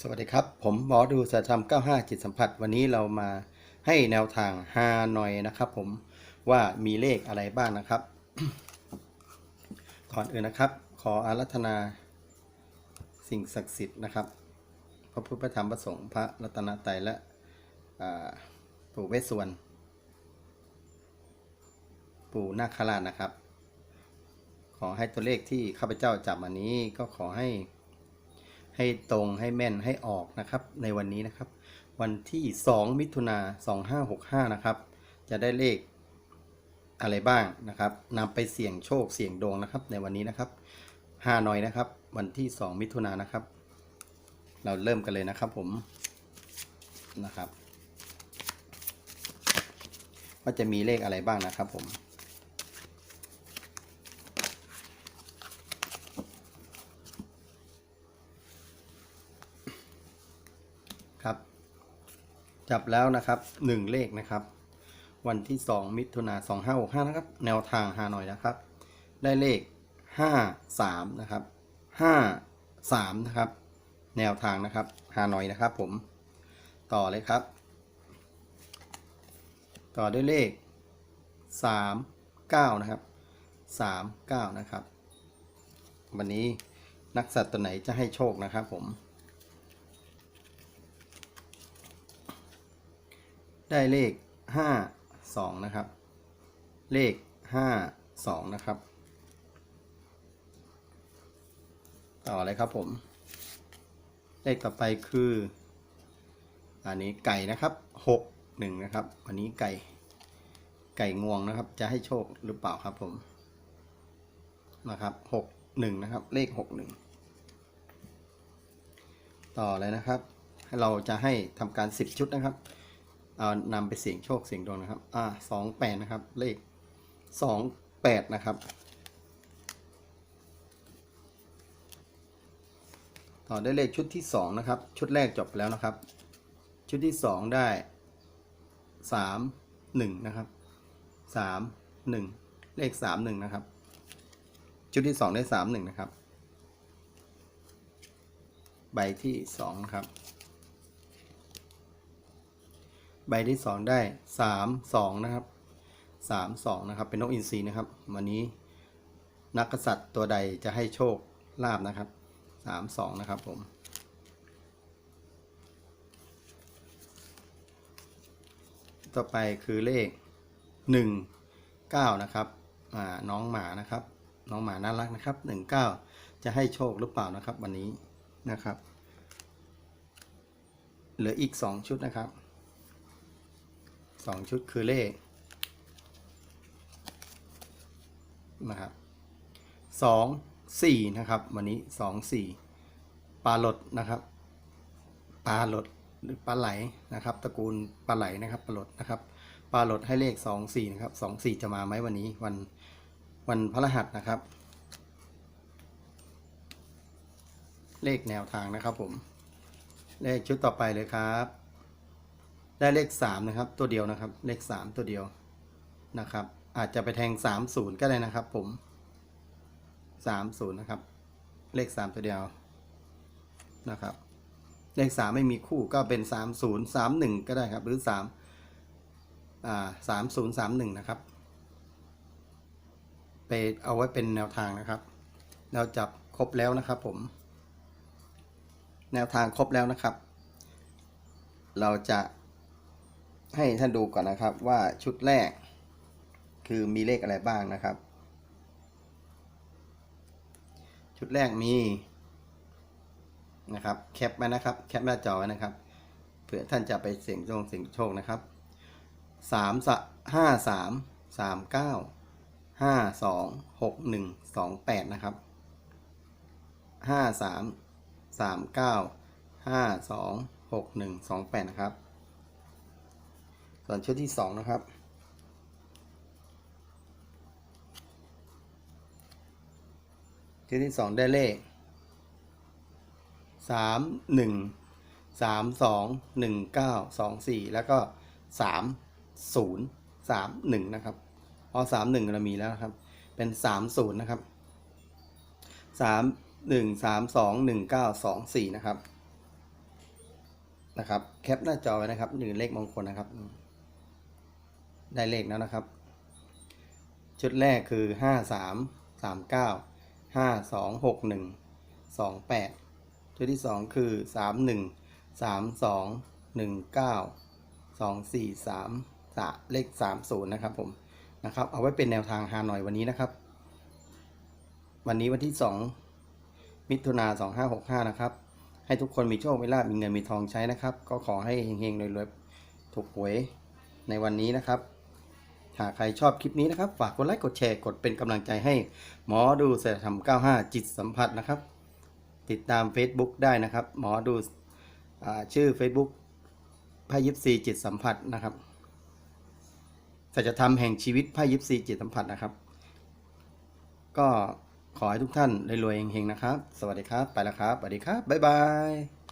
สวัสดีครับ ผมหมอดูสัจธรรม 95 จิตสัมผัส วันนี้เรามาให้แนวทางฮานอยนะครับ ผมว่ามีเลขอะไรบ้างนะครับ ก่อนอื่นนะครับ ขออารัธนาสิ่งศักดิ์สิทธิ์นะครับ พระพุทธพระธรรมพระสงฆ์พระรัตนตรัยและปู่เวสสวรรณปู่นาคราชนะครับ ขอให้ตัวเลขที่ข้าพเจ้าจับมานี้ก็ขอให้ ให้ตรงให้แม่นให้ออกนะครับ ในวันนี้นะครับ วันที่ 2 มิถุนา2565 นะครับ จะได้เลขอะไรบ้างนะครับนำไปเสี่ยงโชคเสี่ยงดวงนะครับ ในวันนี้นะครับฮานอยนะครับ วันที่ 2 มิถุนานะครับ เราเริ่มกันเลยนะครับผมนะครับว่าจะมีเลขอะไรบ้างนะครับผม จับแล้วนะครับหนึ่งเลขนะครับ วันที่ 2 มิถุนา2565นะครับ แนวทางฮานอยนะครับ ได้เลข 53 นะครับ 53 นะครับ แนวทางนะครับฮานอยนะครับ ผมต่อเลยครับ ต่อด้วยเลข 39 นะครับ 39 นะครับ วันนี้นักสัตว์ตัวไหนจะให้โชคนะครับผม ได้เลข 5 2 นะครับ เลข 5 2 นะครับ ต่อเลยครับผม เลขต่อไปคือ อันนี้ไก่นะครับ 6 1 นะครับ อันนี้ไก่ ไก่งวงนะครับ จะให้โชคหรือเปล่าครับผม นะครับ6 1 นะครับ เลข 6 1 ต่อเลยนะครับ เราจะให้ทำการ 10 ชุดนะครับ เอานำไปเสี่ยงโชคเสี่ยงดวงนะครับ อ่าสองแปดนะครับ เลขสองแปดนะครับ ต่อได้เลขชุดที่สองนะครับ ชุดแรกจบแล้วนะครับ ชุดที่สองได้สามหนึ่งนะครับสามหนึ่งเลขสามหนึ่งนะครับ ชุดที่สองได้สามหนึ่งนะครับ ใบที่สองนะครับ ใบที่สองได้สามสองนะครับสามสองนะครับ เป็นนกอินทรีนะครับ วันนี้นักกษัตริย์ตัวใดจะให้โชคลาบนะครับสามสองนะครับผมต่อไปคือเลขหนึ่งเก้านะครับน้องหมานะครับ น้องหมาน่ารักนะครับหนึ่งเก้าจะให้โชคหรือเปล่านะครับวันนี้นะครับ เหลืออีกสองชุดนะครับ สองชุดคือเลขนะครับสองสี่นะครับ วันนี้สองสี่ปลาหลดนะครับปลาหลดหรือปลาไหลนะครับ ตระกูลปลาไหลนะครับปลาหลดนะครับปลาหลดให้เลขสองสี่นะครับสองสี่จะมาไหมวันนี้วันวันพฤหัสนะครับ เลขแนวทางนะครับผม เลขชุดต่อไปเลยครับ ได้เลขสามนะครับ ตัวเดียวนะครับ เลขสามตัวเดียวนะครับ อาจจะไปแทงสามศูนย์ก็ได้นะครับผมสามศูนย์นะครับ เลขสามตัวเดียวนะครับ เลขสามไม่มีคู่ก็เป็นสามศูนย์สามหนึ่งก็ได้ครับ หรือสามอ่าสามศูนย์สามหนึ่งนะครับไปเอาไว้เป็นแนวทางนะครับ เราจับครบแล้วนะครับผม แนวทางครบแล้วนะครับ เราจะ ให้ท่านดูก่อนนะครับว่าชุดแรก คือมีเลขอะไรบ้างนะครับ ชุดแรกมีนะครับแคปไว้นะครับแคปหน้าจอไว้นะครับเผื่อท่านจะไปเสี่ยงโชคเสี่ยงโชคนะครับสามสห้าสามสามเก้าห้าสองหกหนึ่งสองแปดนะครับห้าสามสามเก้าห้าสองหกหนึ่งสองแปดนะครับ ส่วนชุดที่สองนะครับ ชุดที่สองได้เลขสามหนึ่งสามสองหนึ่งเก้าสองสี่แล้วก็สามศูนย์สามหนึ่งนะครับพอสามหนึ่งเรามีแล้วครับ เป็นสามศูนย์นะครับสามหนึ่งสามสองหนึ่งเก้าสองสี่นะครับนะครับ แคปหน้าจอไว้นะครับหนึ่งเลขมงคลนะครับ ได้เลขแล้วนะครับ ชุดแรกคือห้าสามสามเก้าห้าสองหกหนึ่งสองแปดชุดที่สองคือสามหนึ่งสามสองหนึ่งเก้าสองสี่สามสะเลขสามศูนย์นะครับผมนะครับเอาไว้เป็นแนวทางฮานอยวันนี้นะครับ วันนี้วันที่สองมิถุนาสองห้าหกห้านะครับ ให้ทุกคนมีโชค มีลาภมีเงินมีทองใช้นะครับ ก็ขอให้เฮงๆรวยๆถูกหวยในวันนี้นะครับ หากใครชอบคลิปนี้นะครับ ฝากกดไลค์กดแชร์กดเป็นกำลังใจให้ หมอดูเสถธรรม 95 จิตสัมผัสนะครับ ติดตาม Facebook ได้นะครับ หมอดูอชื่อ Facebook พายิปซีจิตสัมผัสนะครับสัจธรรมแห่งชีวิตพายิปซีจิตสัมผัสนะครับ ก็ขอให้ทุกท่านรวยๆเฮงๆนะครับ สวัสดีครับ ไปแล้วครับ สวัสดีครับ บ๊ายบาย